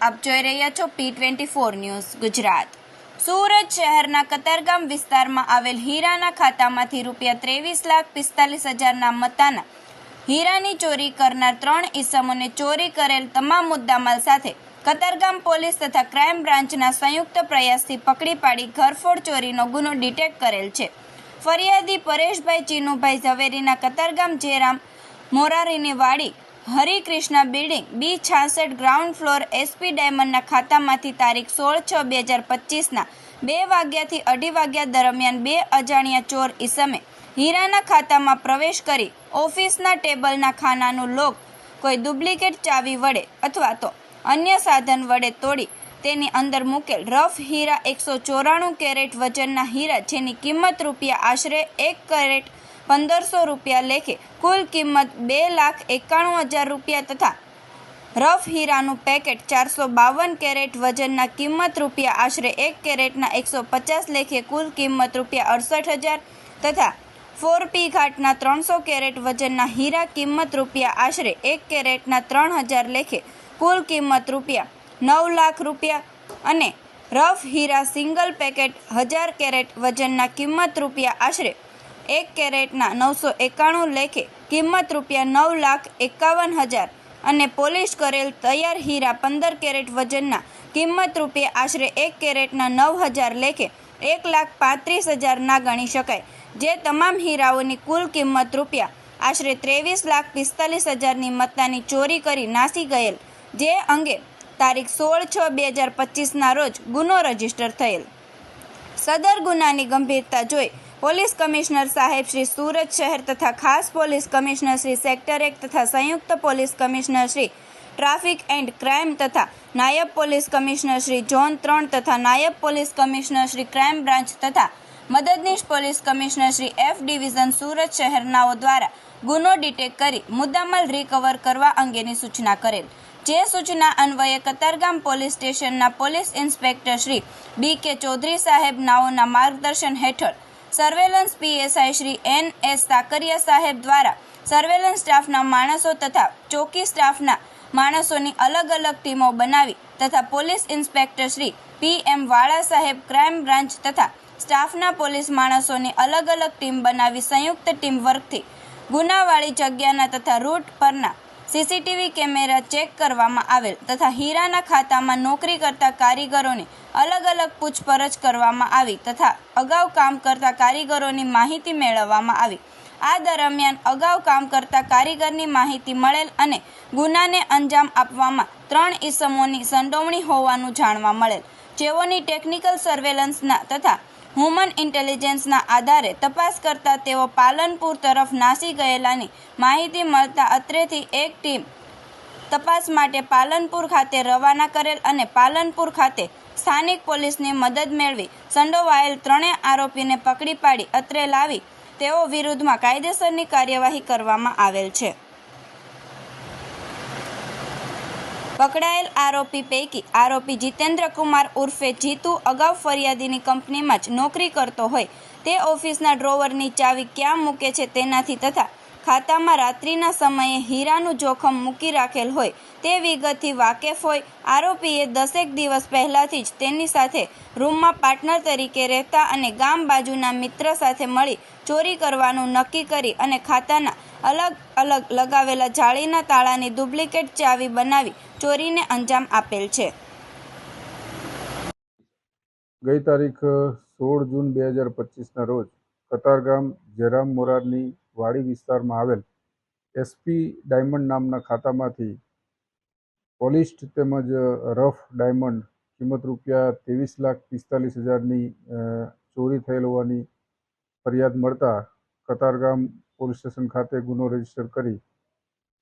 આપ જોઈ રહ્યા છો P twenty four news Gujarat. Surat શહેરના કતારગામ વિસ્તારમાં આવેલ હીરાના ખાતામાંથી રૂપિયા ત્રેવીસ લાખ પિસ્તાલીસ હજારના મતાના હીરાની ચોરી કરનાર ત્રણ ઈસમોને ચોરી કરેલ તમામ મુદ્દામાલ સાથે કતારગામ પોલીસ તથા ક્રાઇમ બ્રાન્ચના સંયુક્ત પ્રયાસથી પકડી પાડી ઘરફોડ ચોરીનો ગુનો ડિટેક્ટ કરેલ છે. ફરિયાદી પરેશભાઈ ચીનુભાઈ ઝવેરીના કતારગામ જયરામ મોરારીની વાડી હરિકૃષ્ણા બિલ્ડિંગ બી છાસઠ ગ્રાઉન્ડ ફ્લોર એસપી ડાયમંડના ખાતામાંથી તારીખ સોળ છ બે હજાર પચીસના બે વાગ્યાથી અઢી વાગ્યા દરમિયાન બે અજાણ્યા ચોર ઈસમે હીરાના ખાતામાં પ્રવેશ કરી ઓફિસના ટેબલના ખાનાનું લોક કોઈ ડુપ્લિકેટ ચાવી વડે અથવા તો અન્ય સાધન વડે તોડી તેની અંદર મૂકેલ રફ હીરા એકસો ચોરાણું કેરેટ વજનના હીરા જેની કિંમત રૂપિયા આશરે એક કેરેટ પંદરસો રૂપિયા લેખે કુલ કિંમત બે લાખ એકાણું હજાર રૂપિયા તથા રફ હીરાનું પેકેટ ચારસો બાવન કેરેટ વજનના કિંમત રૂપિયા આશરે એક કેરેટના એકસો પચાસ લેખે કુલ કિંમત રૂપિયા અડસઠ હજાર તથા ફોર પી ઘાટના ત્રણસો કેરેટ વજનના હીરા કિંમત રૂપિયા આશરે એક કેરેટના ત્રણ હજાર લેખે કુલ કિંમત રૂપિયા નવ લાખ રૂપિયા અને રફ હીરા સિંગલ પેકેટ હજાર કેરેટ વજનના કિંમત રૂપિયા આશરે એક કેરેટના નવસો એકાણું લેખે કિંમત રૂપિયા નવ લાખ એકાવન હજાર અને પોલિશ કરેલ તૈયાર હીરા પંદર કેરેટ વજનના કિંમત રૂપિયા આશરે એક કેરેટના નવ હજાર લેખે એક લાખ પાંત્રીસ હજાર ના ગણી શકાય. જે તમામ હીરાઓની કુલ કિંમત રૂપિયા આશરે ત્રેવીસ લાખ પિસ્તાલીસ હજારની મત્તાની ચોરી કરી નાસી ગયેલ, જે અંગે તારીખ સોળ છ બે હજાર પચીસના રોજ ગુનો રજિસ્ટર થયેલ. સદર ગુનાની ગંભીરતા જોઈ પોલીસ કમિશનર સાહેબ શ્રી સુરત શહેર તથા ખાસ પોલીસ કમિશનર શ્રી સેક્ટર એક તથા સંયુક્ત police commissioner Shri traffic and crime તથા નાયબ પોલીસ કમિશનર શ્રી ઝોન ત્રણ તથા નાયબ police commissioner Shri crime branch તથા મદદનીશ police commissioner Shri F division Surat શહેરનાઓ દ્વારા ગુનો ડિટેક કરી મુદ્દામાલ રિકવર કરવા અંગેની સૂચના કરેલ. જે સૂચના અન્વયે કતારગામ પોલીસ સ્ટેશનના police inspector Shri B K Chaudhary સાહેબ નાઓના માર્ગદર્શન હેઠળ surveillance PSI Shri N S Sakariya સાહેબ દ્વારા સર્વેલન્સ સ્ટાફના માણસો તથા ચોકી સ્ટાફના માણસોની અલગ અલગ ટીમો બનાવી તથા police inspector Shri P M Vala સાહેબ ક્રાઇમ બ્રાન્ચ તથા સ્ટાફના પોલીસ માણસોની અલગ અલગ ટીમ બનાવી સંયુક્ત ટીમ વર્કથી ગુનાવાળી જગ્યાના તથા રૂટ પરના સીસીટીવી કેમેરા ચેક કરવામાં આવેલ તથા હીરાના ખાતામાં નોકરી કરતા કારીગરોને અલગ અલગ પૂછપરછ કરવામાં આવી તથા અગાઉ કામ કરતા કારીગરોની માહિતી મેળવવામાં આવી. આ દરમિયાન અગાઉ કામ કરતા કારીગરની માહિતી મળેલ અને ગુનાને અંજામ આપવામાં ત્રણ ઈસમોની સંડોવણી હોવાનું જાણવા મળેલ. જેઓની ટેકનિકલ સર્વેલન્સના તથા હ્યુમન ઇન્ટેલિજન્સના આધારે તપાસ કરતા તેઓ પાલનપુર તરફ નાસી ગયેલાની માહિતી મળતા અત્રેથી એક ટીમ તપાસ માટે પાલનપુર ખાતે રવાના કરેલ અને પાલનપુર ખાતે સ્થાનિક પોલીસની મદદ મેળવી સંડોવાયેલ ત્રણેય આરોપીને પકડી પાડી અત્રે લાવી તેઓ વિરુદ્ધમાં કાયદેસરની કાર્યવાહી કરવામાં આવેલ છે. પકડાયેલ આરોપી પૈકી આરોપી જીતેન્દ્ર કુમાર ઉર્ફે જીતુ અગાઉ ફરિયાદીની કંપનીમાં જ નોકરી કરતો હોય. તે ઓફિસના ડ્રોવરની ચાવી ક્યાં મૂકે છે તેનાથી તથા ખાતામાં રાત્રિના સમયે હીરાનું જોખમ મૂકી રાખેલ હોય તે વિગતથી વાકેફ હોય, આરોપીએ દસેક દિવસ પહેલાંથી જ તેની સાથે રૂમમાં પાર્ટનર તરીકે રહેતા અને ગામ બાજુના મિત્ર સાથે મળી ચોરી કરવાનું નક્કી કરી અને ખાતાના અલગ અલગ લગાવેલા જાળીના તાળાની ડુપ્લિકેટ ચાવી બનાવી ચોરીને અંજામ આપેલ છે. ગઈ તારીખ સોળ જૂન બે હજાર પચીસના રોજ કતારગામ જયરામ મોરારની વાડી વિસ્તારમાં આવેલ એસપી ડાયમંડ નામના ખાતામાંથી પોલિસ્ડ તેમજ રફ ડાયમંડ કિંમત રૂપિયા ત્રેવીસ લાખ પિસ્તાલીસ હજારની ચોરી થયેલ હોવાની ફરિયાદ મળતા કતારગામ પોલીસ સ્ટેશન ખાતે ગુનો રજિસ્ટર કરી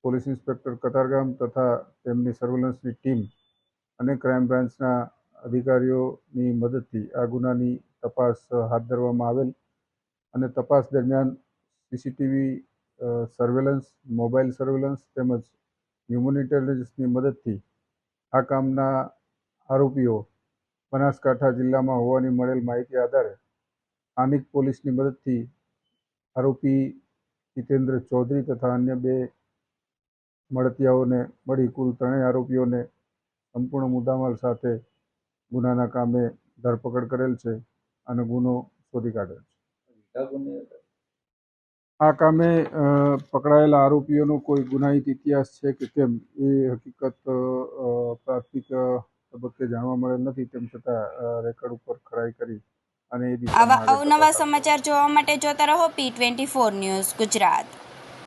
પોલીસ ઇન્સ્પેક્ટર કતારગામ તથા તેમની સર્વેલન્સની ટીમ અને ક્રાઇમ બ્રાન્ચના અધિકારીઓની મદદથી આ ગુનાની તપાસ હાથ ધરવામાં આવેલ અને તપાસ દરમિયાન સીસીટીવી સર્વેલન્સ મોબાઈલ સર્વેલન્સ તેમજ હ્યુમન ઇન્ટેલિજન્સની મદદથી આ કામના આરોપીઓ બનાસકાંઠા જિલ્લામાં હોવાની મળેલ માહિતી આધારે સ્થાનિક પોલીસની મદદથી આરોપી જીતેન્દ્ર ચૌધરી તથા અન્ય બે મળતિયાઓને મળી કુલ ત્રણેય આરોપીઓને સંપૂર્ણ મુદ્દામાલ સાથે ગુનાના કામે ધરપકડ કરેલ છે અને ગુનો શોધી કાઢેલ છે. આ કામે પકડાયેલા આરોપીઓનો કોઈ ગુનાહિત ઇતિહાસ છે કે કેમ? એ હકીકત પ્રાથમિક તબક્કે જાણવા મળેલ નથી. તેમ છતાં રેકર્ડ ઉપર ખરાઈ કરી અને આવા અવનવા સમાચાર જોવા માટે જોતા રહો P twenty four news Gujarat.